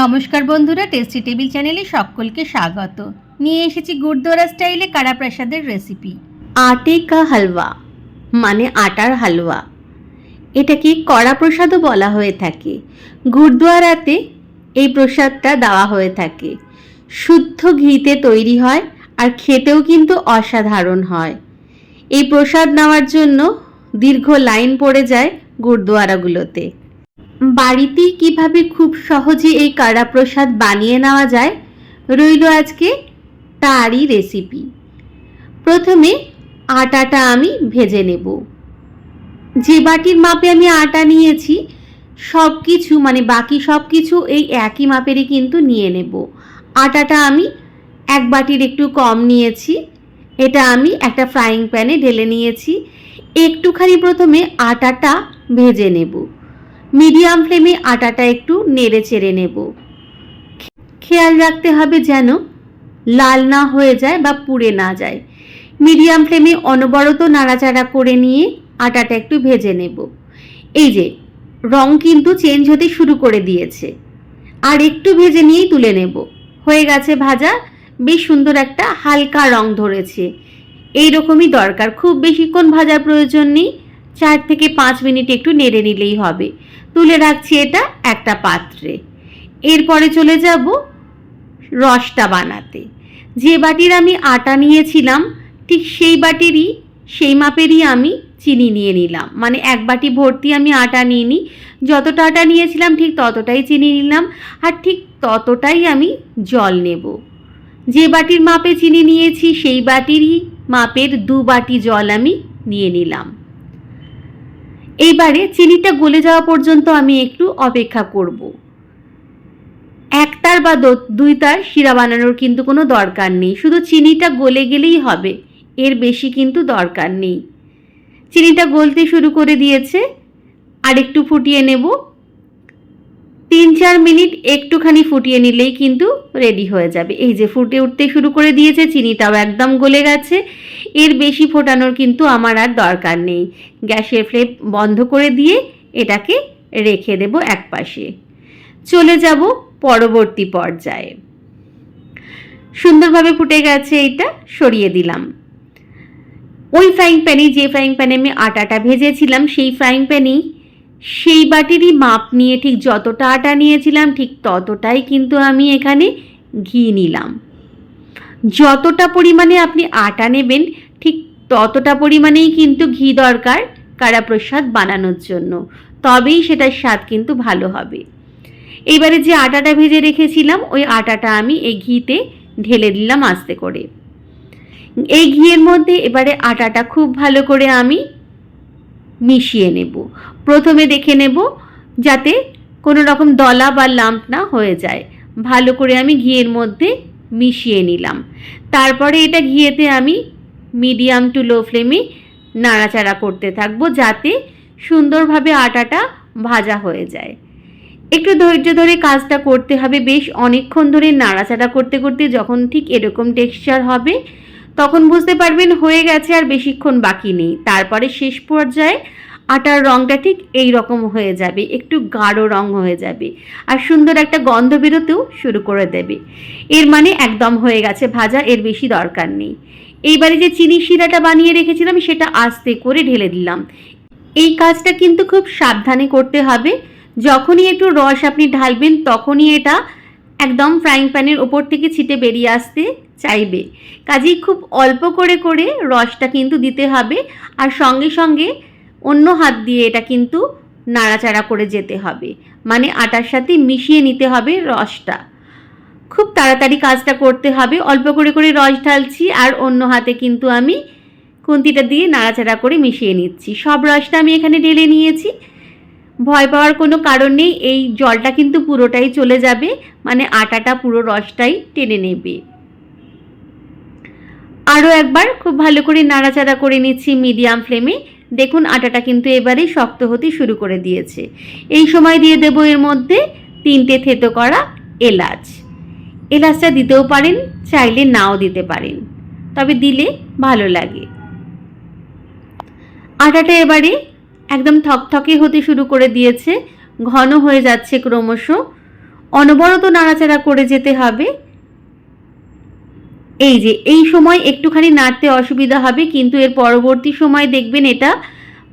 নমস্কার বন্ধুরা tasty table চ্যানেলে সকলকে স্বাগত। নিয়ে এসেছি গুরদোরা স্টাইলে কারা প্রসাদের রেসিপি আটে কা হালুয়া মানে আটার হালুয়া এটাকে কড়া প্রসাদও বলা হয়ে থাকে। গুরদুয়ারাতে এই প্রসাদটা দেওয়া হয়ে থাকে। শুদ্ধ ঘিতে তৈরি হয় আর খেতেও কিন্তু অসাধারণ হয়। এই প্রসাদ নেওয়ার জন্য দীর্ঘ লাইন পড়ে যায় গুরদুয়ারাগুলোতে। বাড়িতেই কীভাবে খুব সহজে এই কাড়া প্রসাদ বানিয়ে নেওয়া যায়? রইল আজকে তারই রেসিপি প্রথমে আটাটা আমি ভেজে নেব। যে বাটির মাপে আমি আটা নিয়েছি সব কিছু মানে বাকি সব কিছু এই একই মাপেরই কিন্তু নিয়ে নেব। আটাটা আমি এক বাটির একটু কম নিয়েছি, এটা আমি একটা ফ্রাইং প্যানে ঢেলে নিয়েছি। একটুখানি প্রথমে আটাটা ভেজে নেব। মিডিয়াম ফ্লেমে আটাটা একটু নেড়ে চেড়ে নেব। খেয়াল রাখতে হবে যেন লাল না হয়ে যায় বা পুড়ে না যায়। মিডিয়াম ফ্লেমে অনবরত নাড়াচাড়া করে নিয়ে আটাটা একটু ভেজে নেব। এই যে, রং কিন্তু চেঞ্জ হতে শুরু করে দিয়েছে। আর একটু ভেজে নিয়েই তুলে নেব। হয়ে গেছে ভাজা, বেশ সুন্দর একটা হালকা রং ধরেছে। এই রকমই দরকার, খুব বেশিক্ষণ ভাজার প্রয়োজন নেই। চার থেকে পাঁচ মিনিট একটু নেড়ে নিলেই হবে। তুলে রাখছি এটা একটা পাত্রে। এরপরে চলে যাব রসটা বানাতে। যে বাটির আমি আটা নিয়েছিলাম, ঠিক সেই বাটিরই, সেই মাপেরই আমি চিনি নিয়ে নিলাম। মানে এক বাটি ভর্তি আমি আটা নিয়ে নিই যতটা আটা নিয়েছিলাম, ঠিক ততটাই চিনি নিলাম আর ঠিক ততটাই আমি জল নেব। যে বাটির মাপে চিনি নিয়েছি, সেই বাটিরই মাপের দু বাটি জল আমি নিয়ে নিলাম। এইবারে চিনিটা গলে যাওয়া পর্যন্ত আমি একটু অপেক্ষা করব। একতার বা দুই তার শিরা বানানোর কিন্তু কোনো দরকার নেই, শুধু চিনিটা গলে গেলেই হবে, এর বেশি কিন্তু দরকার নেই। চিনিটা গলতে শুরু করে দিয়েছে আর একটু ফুটিয়ে নেব। তিন চার মিনিট একটুখানি ফুটিয়ে নিলেই কিন্তু রেডি হয়ে যাবে। এই যে ফুটে উঠতে শুরু করে দিয়েছে, চিনিটাও একদম গলে গেছে। এর বেশি ফোটানোর কিন্তু আমার আর দরকার নেই। গ্যাসের ফ্লেম বন্ধ করে দিয়ে এটাকে রেখে দেব একপাশে। চলে যাব পরবর্তী পর্যায়ে। সুন্দরভাবে ফুটে গেছে এইটা, সরিয়ে দিলাম। ওই ফ্রাইং প্যানে যে ফ্রাইং প্যানে আমি আটাটা ভেজেছিলাম, সেই ফ্রাইং প্যানেই সেই বাটিরই মাপ নিয়ে ঠিক যতটা আটা নিয়েছিলাম, ঠিক ততটাই কিন্তু আমি এখানে ঘি নিলাম। যতটা পরিমাণে আপনি আটা নেবেন, ঠিক ততটা পরিমাণেই কিন্তু ঘি দরকার কারা প্রসাদ বানানোর জন্য। তবেই সেটার স্বাদ কিন্তু ভালো হবে। এবারে যে আটাটা ভেজে রেখেছিলাম, ওই আটাটা আমি এই ঘিতে ঢেলে দিলাম আস্তে করে। এই ঘিয়ের মধ্যে এবারে আটাটা খুব ভালো করে আমি মিশিয়ে নেব। প্রথমে দেখে নেব যাতে কোনো রকম দলা বা লাম্প না হয়ে যায়। ভালো করে আমি ঘিয়ের মধ্যে মিশিয়ে নিলাম। তারপরে এটা ঘিয়েতে আমি মিডিয়াম টু লো ফ্লেমে নাড়াচাড়া করতে থাকব যাতে সুন্দরভাবে আটাটা ভাজা হয়ে যায়। একটু ধৈর্য ধরে কাজটা করতে হবে। বেশ অনেকক্ষণ ধরে নাড়াচাড়া করতে করতে যখন ঠিক এরকম টেক্সচার হবে তখন বুঝতে পারবেন হয়ে গেছে আর বেশিক্ষণ বাকি নেই। তারপরে শেষ পর্যায়ে আটার রঙটা ঠিক এই রকম হয়ে যাবে, একটু গাঢ় রং হয়ে যাবে আর সুন্দর একটা গন্ধ বেরোতেও শুরু করে দেবে। এর মানে একদম হয়ে গেছে ভাজা, এর বেশি দরকার নেই। এইবারে যে চিনি শিরাটা বানিয়ে রেখেছিলাম, সেটা আস্তে করে ঢেলে দিলাম। এই কাজটা কিন্তু খুব সাবধানে করতে হবে। যখনই একটু রস আপনি ঢালবেন, তখনই এটা একদম ফ্রাইং প্যানের ওপর থেকে ছিটে বেরিয়ে আসতে চাইবে। কাজেই খুব অল্প করে করে রসটা কিন্তু দিতে হবে আর সঙ্গে সঙ্গে অন্য হাত দিয়ে এটা কিন্তু নাড়াচাড়া করে যেতে হবে। মানে আটার সাথে মিশিয়ে নিতে হবে রসটা। খুব তাড়াতাড়ি কাজটা করতে হবে। অল্প করে করে রস ঢালছি আর অন্য হাতে কিন্তু আমি খুন্তিটা দিয়ে নাড়াচাড়া করে মিশিয়ে নিচ্ছি। সব রসটা আমি এখানে ঢেলে নিয়েছি। ভয় পাওয়ার কোনো কারণ নেই। এই জলটা কিন্তু পুরোটাই চলে যাবে। মানে আটাটা পুরো রসটাই টেনে নেবে। আরও একবার খুব ভালো করে নাড়াচাড়া করে নিচ্ছি মিডিয়াম ফ্লেমে। দেখুন, আটাটা কিন্তু এবারেই শক্ত হতে শুরু করে দিয়েছে। এই সময় দিয়ে দেবো এর মধ্যে তিনটে থেতো করা এলাচ। এলাচটা দিতেও পারেন, চাইলে নাও দিতে পারেন, তবে দিলে ভালো লাগে। আটাটা এবারে একদম থকথকে হতে শুরু করে দিয়েছে, ঘন হয়ে যাচ্ছে ক্রমশ। অনবরত নাড়াচাড়া করে যেতে হবে। এই যে, এই সময় একটুখানি নাড়তে অসুবিধা হবে, কিন্তু এর পরবর্তী সময় দেখবেন এটা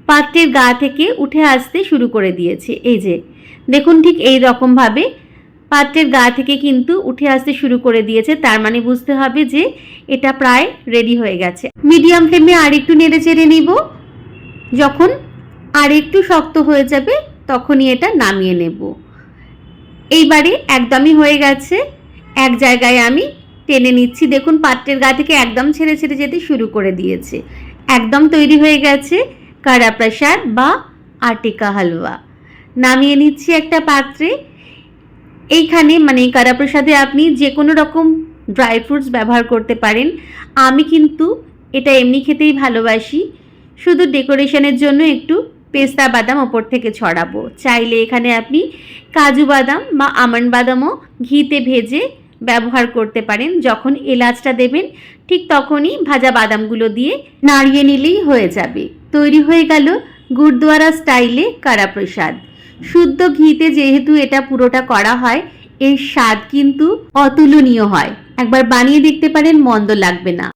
পাত্রের গা থেকে উঠে আসতে শুরু করে দিয়েছে। এই যে, দেখুন ঠিক এই রকমভাবে পাত্রের গা থেকে কিন্তু উঠে আসতে শুরু করে দিয়েছে। তার মানে বুঝতে হবে যে, এটা প্রায় রেডি হয়ে গেছে। মিডিয়াম ফ্লেমে আর একটু নেড়ে চেড়ে নিব। যখন আর একটু শক্ত হয়ে যাবে, তখনই এটা নামিয়ে নেব। এইবারে একদমই হয়ে গেছে। এক জায়গায় আমি টেনে নিচ্ছি। দেখুন, পাত্রের গা থেকে একদম ছেড়ে ছেড়ে যেতে শুরু করে দিয়েছে। একদম তৈরি হয়ে গেছে কারা প্রসাদ বা আটিকা হালুয়া। নামিয়ে নিচ্ছি একটা পাত্রে। এইখানে মানে কারা প্রসাদে আপনি যে কোনো রকম ড্রাই ফ্রুটস ব্যবহার করতে পারেন। আমি কিন্তু এটা এমনি খেতেই ভালোবাসি। শুধু ডেকোরেশনের জন্য একটু পেস্তা বাদাম ওপর থেকে ছড়াবো। চাইলে এখানে আপনি কাজু বাদাম বা আমন্ড বাদামও ঘিতে ভেজে ব্যবহার করতে পারেন। যখন এলাচটা দেবেন, ঠিক তখনই ভাজা বাদামগুলো দিয়ে নাড়িয়ে নিলেই হয়ে যাবে। তৈরি হয়ে গেল গুরদুয়ারা স্টাইলে কারা প্রসাদ শুদ্ধ ঘিতে যেহেতু এটা পুরোটা করা হয়, এর স্বাদ কিন্তু অতুলনীয় হয়। একবার বানিয়ে দেখতে পারেন, মন্দ লাগবে না।